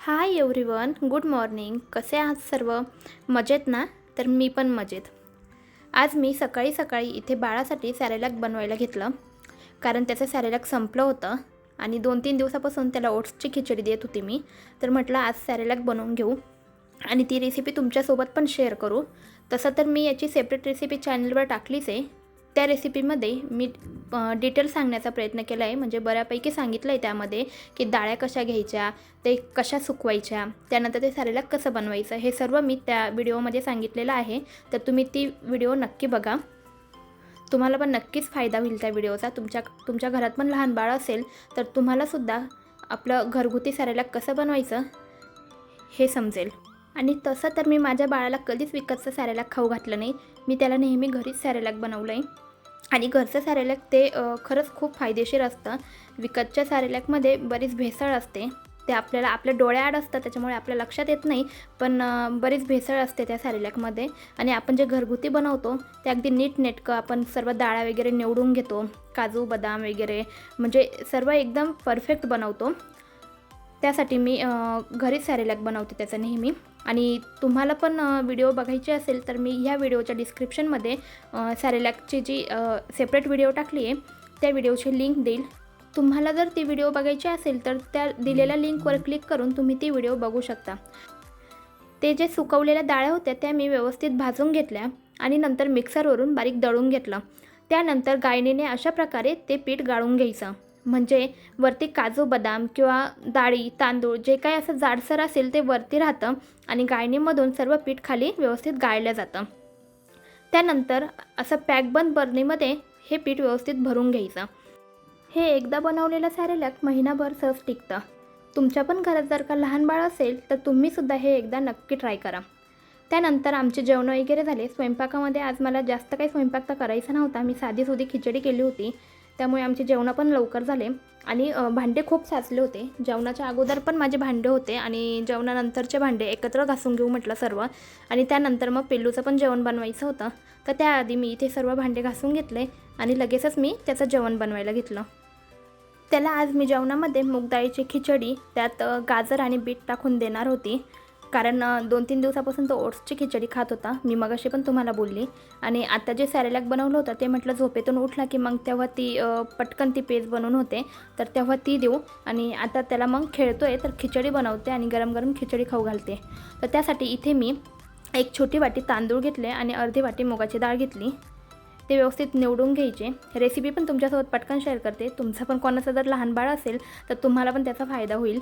Hi everyone good morning कसे आहात सर्व? मजेत ना? तर मी पण मजेत. आज मी सकाळी सकाळी इथे बाळासाठी सॅरेलॅक बनवायला घेतलं. कारण त्याचं सॅरेलॅक संपलं होतं आणि दोन तीन दिवसापासून त्याला ओट्सची खिचडी देत होती मी. तर म्हटलं आज सॅरेलॅक बनवून घेऊ. आणि ती रेसिपी तुमच्यासोबत पण शेअर करू. तसं तर मी याची सेपरेट रेसिपी चॅनलवर टाकलीच आहे. त्या रेसिपीमध्ये मी डिटेल सांगण्याचा प्रयत्न केला आहे म्हणजे बऱ्यापैकी सांगितलं आहे त्यामध्ये की डाळ्या कशा घ्यायच्या ते कशा सुकवायच्या त्यानंतर ते सारेला कसं बनवायचं हे सर्व मी त्या व्हिडिओमध्ये सांगितलेलं आहे. तर तुम्ही ती व्हिडिओ नक्की बघा. तुम्हाला पण नक्कीच फायदा होईल त्या व्हिडिओचा तुमच्या तुमच्या घरात पण लहान बाळ असेल तर तुम्हालासुद्धा आपलं घरगुती सारेला कसं बनवायचं हे समजेल. आणि तसं तर मी माझ्या बाळाला कधीच विकतचं सॅरेलॅक खाऊ घातलं नाही. मी त्याला नेहमी घरीच सॅरेलॅक बनवलं आहे आणि घरचं सॅरेलॅक ते खरंच खूप फायदेशीर असतं. विकतच्या सॅरेलॅकमध्ये बरीच भेसळ असते. ते आपल्याला आपल्या डोळ्याआड असतं त्याच्यामुळे आपल्या लक्षात येत नाही. पण बरीच भेसळ असते त्या सॅरेलॅकमध्ये आणि आपण जे घरगुती बनवतो ते अगदी नीटनेटकं आपण सर्व डाळ्या वगैरे निवडून घेतो. काजू बदाम वगैरे. म्हणजे सर्व एकदम परफेक्ट बनवतो. त्यासाठी मी घरीच सॅरेलॅक बनवते त्याचं नेहमी. आणि तुम्हाला पण व्हिडिओ बघायची असेल तर मी ह्या व्हिडिओच्या डिस्क्रिप्शनमध्ये सॅरेलॅकची जी सेपरेट व्हिडिओ टाकली आहे त्या व्हिडिओची लिंक देईल. तुम्हाला जर ती व्हिडिओ बघायची असेल तर त्या दिलेल्या लिंकवर क्लिक करून तुम्ही ती व्हिडिओ बघू शकता. ते जे सुकवलेल्या डाळ्या होत्या त्या मी व्यवस्थित भाजून घेतल्या आणि नंतर मिक्सरवरून बारीक दळून घेतलं. त्यानंतर गायणीने अशा प्रकारे ते पीठ गाळून घ्यायचं. म्हणजे वरती काजू बदाम किंवा डाळी तांदूळ जे काही असं जाडसर असेल ते वरती राहतं आणि गाळणीमधून सर्व पीठ खाली व्यवस्थित गाळलं जातं. त्यानंतर असं पॅकबंद बरणीमध्ये हे पीठ व्यवस्थित भरून घ्यायचं. हे एकदा बनवलेलं सॅरेलॅक महिनाभर सहज टिकतं. तुमच्या पण घरात जर का लहान बाळ असेल तर तुम्हीसुद्धा हे एकदा नक्की ट्राय करा. त्यानंतर आमचे जेवण वगैरे झाले. स्वयंपाकामध्ये आज मला जास्त काही स्वयंपाक तर करायचा नव्हता. मी साधी सुधी खिचडी केली होती. त्यामुळे आमचे जेवणं पण लवकर झाले. आणि भांडे खूप साचले होते. जेवणाच्या अगोदर पण माझे भांडे होते आणि जेवणानंतरचे भांडे एकत्र घासून घेऊ म्हटलं सर्व. आणि त्यानंतर मग पेल्लूचं पण जेवण बनवायचं होतं. तर त्याआधी मी इथे सर्व भांडे घासून घेतले आणि लगेचच मी त्याचं जेवण बनवायला घेतलं. त्याला आज मी जेवणामध्ये मूगडाळीची खिचडी त्यात गाजर आणि बीट टाकून देणार होती. कारण दोन तीन दिवसापासून तो ओट्सची खिचडी खात होता. मी मगाशी पण तुम्हाला बोलली. आणि आता जे सॅरेलॅक बनवलं होतं ते म्हटलं झोपेतून उठला की मग तेव्हा ती पटकन ती पेज बनवून होते. तर तेव्हा ती देऊ. आणि आता त्याला मग खेळतोय तर खिचडी बनवते आणि गरम गरम खिचडी खाऊ घालते. तर त्यासाठी इथे मी एक छोटी वाटी तांदूळ घेतले आणि अर्धी वाटी मुगाची डाळ घेतली. ते व्यवस्थित निवडून घ्यायचे. रेसिपी पण तुमच्यासोबत पटकन शेअर करते. तुमचा पण कोणाचा जर लहान बाळ असेल तर तुम्हाला पण त्याचा फायदा होईल.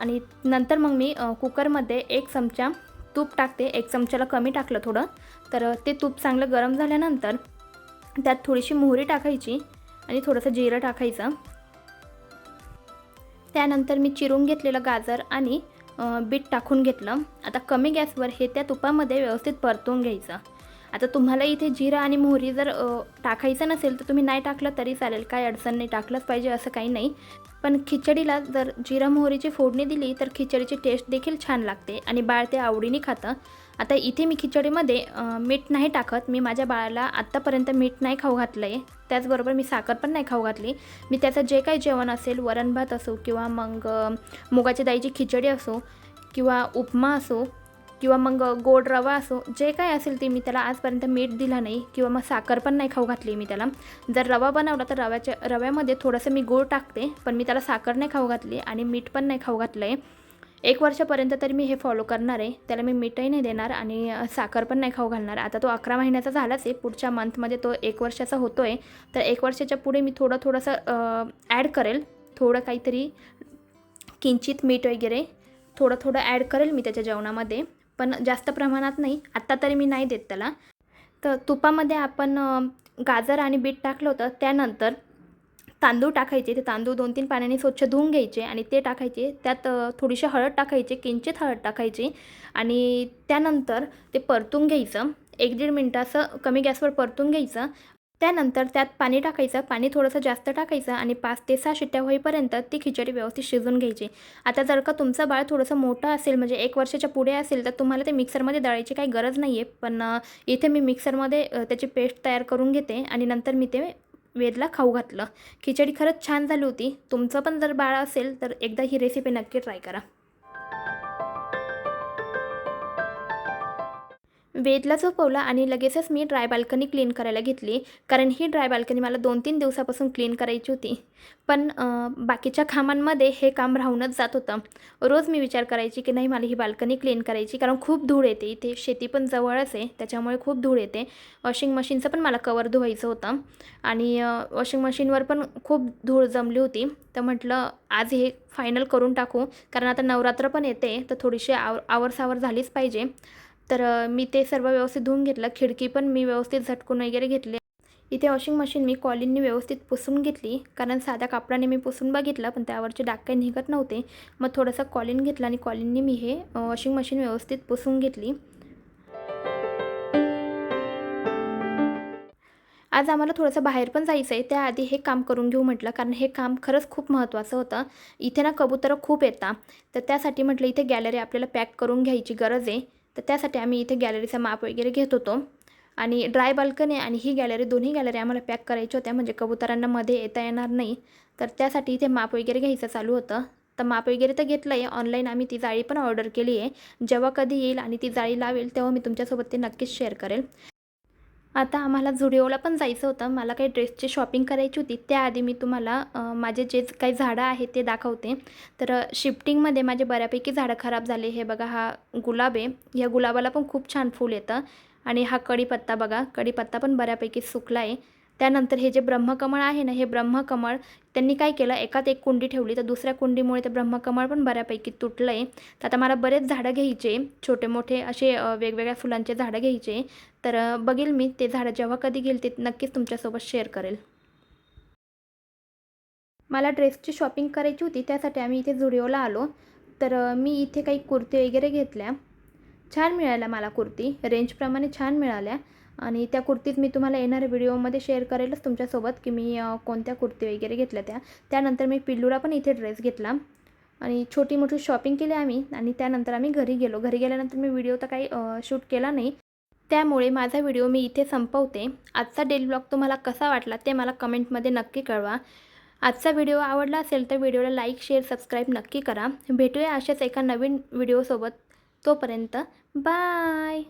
आणि नंतर मग मी कुकरमध्ये एक चमचा तूप टाकते. एक चमच्याला कमी टाकलं थोडं. तर ते तूप चांगलं गरम झाल्यानंतर त्यात थोडीशी मोहरी टाकायची आणि थोडंसं जिरं टाकायचं. त्यानंतर मी चिरून घेतलेलं गाजर आणि बीट टाकून घेतलं. आता कमी गॅसवर हे त्या तुपामध्ये व्यवस्थित परतून घ्यायचं. आता तुम्हाला इथे जिरं आणि मोहरी जर टाकायचं नसेल तर तुम्ही नाही टाकलं तरी चालेल. काही अडचण नाही. टाकलंच पाहिजे असं काही नाही. पण खिचडीला जर जिरा मोहरीची फोडणी दिली तर खिचडीची टेस्ट देखील छान लागते आणि बाळ ते आवडीने खातं. आता इथे मी खिचडीमध्ये मीठ नाही टाकत. मी माझ्या बाळाला आत्तापर्यंत मीठ नाही खाऊ घातलं आहे त्याचबरोबर मी साखर पण नाही खाऊ घातली. मी त्याचं जे काही जेवण असेल वरण भात असो किंवा मग मुगाच्या दाईची खिचडी असो किंवा उपमा असो किंवा मग गोड रवा असो जे काय असेल ते मी त्याला आजपर्यंत मीठ दिलं नाही किंवा मग साखर पण नाही खाऊ घातली मी त्याला. जर रवा बनवला तर रव्याच्या रव्यामध्ये थोडंसं मी गोड टाकते पण मी त्याला साखर नाही खाऊ घातली आणि मीठ पण नाही खाऊ घातलं आहे एक वर्षापर्यंत तरी मी हे फॉलो करणार आहे. त्याला मी मीठही नाही देणार आणि साखर पण नाही खाऊ घालणार. आता तो अकरा महिन्याचा झालाच आहे. पुढच्या मंथमध्ये तो एक वर्षाचा होतो आहे तर एक वर्षाच्या पुढे मी थोडं थोडंसं ॲड करेल. थोडं काहीतरी किंचित मीठ वगैरे थोडं थोडं ॲड करेल मी त्याच्या जेवणामध्ये. पण जास्त प्रमाणात नाही. आत्ता तरी मी नाही देत त्याला. तर तुपामध्ये आपण गाजर आणि बीट टाकलं होतं. त्यानंतर तांदूळ टाकायचे. ते तांदूळ दोन तीन पाण्याने स्वच्छ धुवून घ्यायचे आणि ते टाकायचे. त्यात थोडीशी हळद टाकायची किंचित हळद टाकायची आणि त्यानंतर ते परतून घ्यायचं. एक दीड मिनटं असं कमी गॅसवर परतून घ्यायचं त्यानंतर त्यात पाणी टाकायचं पाणी थोडंसं जास्त टाकायचं आणि पाच ते सहा शिट्ट्या होईपर्यंत ती खिचडी व्यवस्थित शिजून घ्यायची. आता जर का तुमचं बाळ थोडंसं मोठं असेल म्हणजे एक वर्षाच्या पुढे असेल तर तुम्हाला ते मिक्सरमध्ये दळायची काही गरज नाही आहे पण इथे मी मिक्सरमध्ये त्याची पेस्ट तयार करून घेते आणि नंतर मी ते वेदला खाऊ घातलं. खिचडी खरंच छान झाली होती. तुमचं पण जर बाळ असेल तर एकदा ही रेसिपी नक्की ट्राय करा. वेदला झोपवलं आणि लगेचच मी ड्राय बाल्कनी क्लीन करायला घेतली. कारण ही ड्राय बाल्कनी मला दोन तीन दिवसापासून क्लीन करायची होती. पण बाकीच्या कामांमध्ये हे काम राहूनच जात होतं. रोज मी विचार करायची की नाही मला ही बाल्कनी क्लीन करायची कारण खूप धूळ येते. इथे शेती पण जवळच आहे त्याच्यामुळे खूप धूळ येते. वॉशिंग मशीनचं पण मला कवर धुवायचं होतं. आणि वॉशिंग मशीनवर पण खूप धूळ जमली होती. तर म्हटलं आज हे फायनल करून टाकू. कारण आता नवरात्र पण येते तर थोडीशी आव आवरसावर झालीच पाहिजे. तर मी ते सर्व व्यवस्थित धुवून घेतलं. खिडकी पण मी व्यवस्थित झटकून वगैरे घेतले. इथे वॉशिंग मशीन मी कॉलिननी व्यवस्थित पुसून घेतली. कारण साध्या कापडाने मी पुसून बघितलं पण त्यावरचे डाग काही निघत नव्हते. मग थोडंसं कॉलिन घेतलं आणि कॉलिननी मी हे वॉशिंग मशीन व्यवस्थित पुसून घेतली. आज आम्हाला थोडंसं बाहेर पण जायचं आहे. त्याआधी हे काम करून घेऊ म्हटलं. कारण हे काम खरंच खूप महत्त्वाचं होतं. इथे ना कबुतरं खूप येतात. तर त्यासाठी म्हटलं इथे गॅलरी आपल्याला पॅक करून घ्यायची गरज आहे. तर त्यासाठी आम्ही इथे गॅलरीचा माप वगैरे घेत होतो. आणि ड्राय बाल्कनी आणि ही गॅलरी दोन्ही गॅलरी आम्हाला पॅक करायच्या होत्या. म्हणजे कबुतरांना मध्ये येता येणार नाही. तर त्यासाठी इथे माप वगैरे घ्यायचं चालू होतं. तर माप वगैरे तर घेतलं आहे ऑनलाईन आम्ही ती जाळी पण ऑर्डर केली आहे जेव्हा कधी येईल आणि ती जाळी लावेल तेव्हा मी तुमच्यासोबत ते नक्कीच शेअर करेल. आता आम्हाला झुडिओला पण जायचं होतं. मला काही ड्रेसची शॉपिंग करायची होती. त्याआधी मी तुम्हाला माझे जे काही झाडं आहेत ते दाखवते. तर शिफ्टिंगमध्ये माझे बऱ्यापैकी झाडं खराब झाले. हे बघा हा गुलाब आहे. ह्या गुलाबाला पण खूप छान फूल येतं. आणि हा कढीपत्ता बघा. कढीपत्ता पण बऱ्यापैकी सुकला आहे. त्यानंतर हे जे ब्रह्मकमळ आहे ना हे ब्रह्मकमळ त्यांनी काय केलं? एकात एक कुंडी ठेवली. तर दुसऱ्या कुंडीमुळे ते ब्रह्मकमळ पण बऱ्यापैकी तुटलं आहे तर आता मला बरेच झाडं घ्यायचे. छोटे मोठे असे वेगवेगळ्या फुलांचे झाडं घ्यायचे. तर बघेल मी ते झाडं जेव्हा कधी घेईल ते नक्कीच तुमच्यासोबत शेअर करेल. मला ड्रेसची शॉपिंग करायची होती. त्यासाठी आम्ही इथे झुडिओला आलो. तर मी इथे काही कुर्ती वगैरे घेतल्या. छान मिळाल्या मला कुर्ती. रेंजप्रमाणे छान मिळाल्या. आणि त्या कुर्तीत मी तुम्हाला येणाऱ्या व्हिडिओमध्ये शेअर करेलच तुमच्यासोबत की मी कोणत्या कुर्ती वगैरे घेतल्या त्या. त्यानंतर मी पिल्लूला पण इथे ड्रेस घेतला. आणि छोटी मोठी शॉपिंग केली आम्ही आणि त्यानंतर आम्ही घरी गेलो. घरी गेल्यानंतर मी व्हिडिओ तर काही शूट केला नाही. त्यामुळे माझा व्हिडिओ मी इथे संपवते. आजचा डेली ब्लॉग तुम्हाला कसा वाटला ते मला कमेंटमध्ये नक्की कळवा. आजचा व्हिडिओ आवडला असेल तर व्हिडिओला लाईक शेअर सबस्क्राईब नक्की करा. भेटूया अशाच एका नवीन व्हिडिओसोबत तोपर्यंत. बाय!